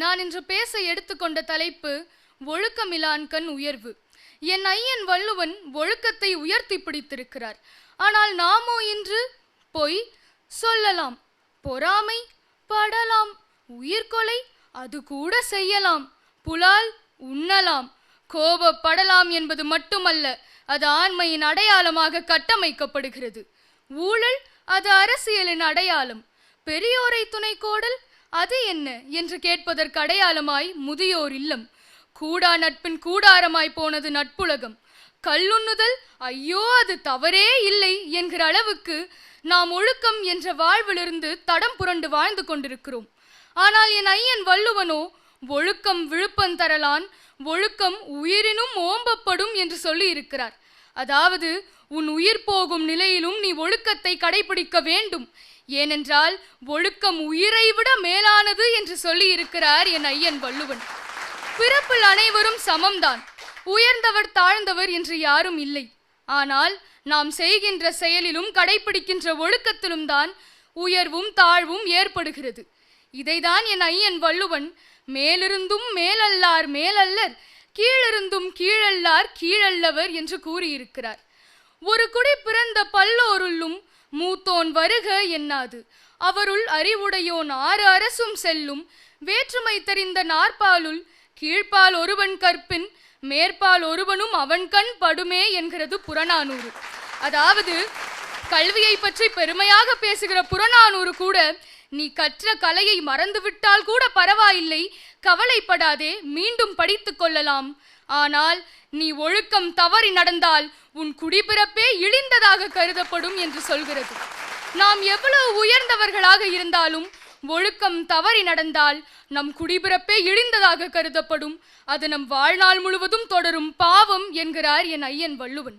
நான் இன்று பேச எடுத்துக்கொண்ட தலைப்பு ஒழுக்கமிலான்கண் உயர்வு. என் ஐயன் வள்ளுவன் ஒழுக்கத்தை உயர்த்தி பிடித்திருக்கிறார். ஆனால் நாமோ இன்று பொய் சொல்லலாம். பொறாமை படலாம். உயிர்கொலை அது கூட செய்யலாம். புலால் உண்ணலாம். கோபப்படலாம் என்பது மட்டுமல்ல அது ஆண்மையின் அடையாளமாக கட்டமைக்கப்படுகிறது. ஊழல் அது அரசியலின் அடையாளம். பெரியோரை துணை கோடல் அது என்ன என்று கேட்பதற்கு அடையாளமாய் முதியோர் இல்லம். கூடா நட்பின் கூடாரமாய் போனது நட்புலகம். கல்லுண்ணுதல் ஐயோ அது தவறே இல்லை என்கிற அளவுக்கு நாம் ஒழுக்கம் என்ற வாழ்விலிருந்து தடம் புரண்டு வாழ்ந்து கொண்டிருக்கிறோம். ஆனால் என் ஐயன் வள்ளுவனோ ஒழுக்கம் விழுப்பம் தரலான் ஒழுக்கம் உயிரினும் ஓம்பப்படும் என்று சொல்லி இருக்கிறார் அதாவது உன் உயிர் போகும் நிலையிலும் நீ ஒழுக்கத்தை கடைபிடிக்க வேண்டும். ஏனென்றால் ஒழுக்கம் உயிரை விட மேலானது என்று சொல்லியிருக்கிறார் என் ஐயன் வள்ளுவன். பிறப்பில் அனைவரும் சமம்தான். உயர்ந்தவர் தாழ்ந்தவர் என்று யாரும் இல்லை. ஆனால் நாம் செய்கின்ற செயலிலும் கடைபிடிக்கின்ற ஒழுக்கத்திலும் தான் உயர்வும் தாழ்வும் ஏற்படுகிறது. இதைதான் என் ஐயன் வள்ளுவன் மேலிருந்தும் மேலல்லார் மேலல்லர் கீழிருந்தும் கீழல்லார் கீழல்லவர் என்று கூறியிருக்கிறார். ஒரு குடி பிறந்த பல்லோருள்ளும் மூத்தோன் வருக என்னாது. அவருள் அறிவுடையோன் ஆறு அரசும் செல்லும். வேற்றுமை தெரிந்த நாற்பாலுள் கீழ்ப்பால் ஒருவன் கற்பின் மேற்பால் ஒருவனும் அவன் கண் படுமே என்கிறது புறநானூறு. அதாவது கல்வியை பற்றி பெருமையாக பேசுகிற புறநானூறு கூட நீ கற்ற கலையை மறந்துவிட்டால் கூட பரவாயில்லை கவலைப்படாதே மீண்டும் படித்துக் கொள்ளலாம். ஆனால் நீ ஒழுக்கம் தவறி நடந்தால் உன் குடிபிறப்பே இழிந்ததாக கருதப்படும் என்று சொல்கிறது. நாம் எவ்வளவு உயர்ந்தவர்களாக இருந்தாலும் ஒழுக்கம் தவறி நடந்தால் நம் குடிபிறப்பே இழிந்ததாக கருதப்படும். அது நம் வாழ்நாள் முழுவதும் தொடரும் பாவம் என்கிறார் என் ஐயன் வள்ளுவன்.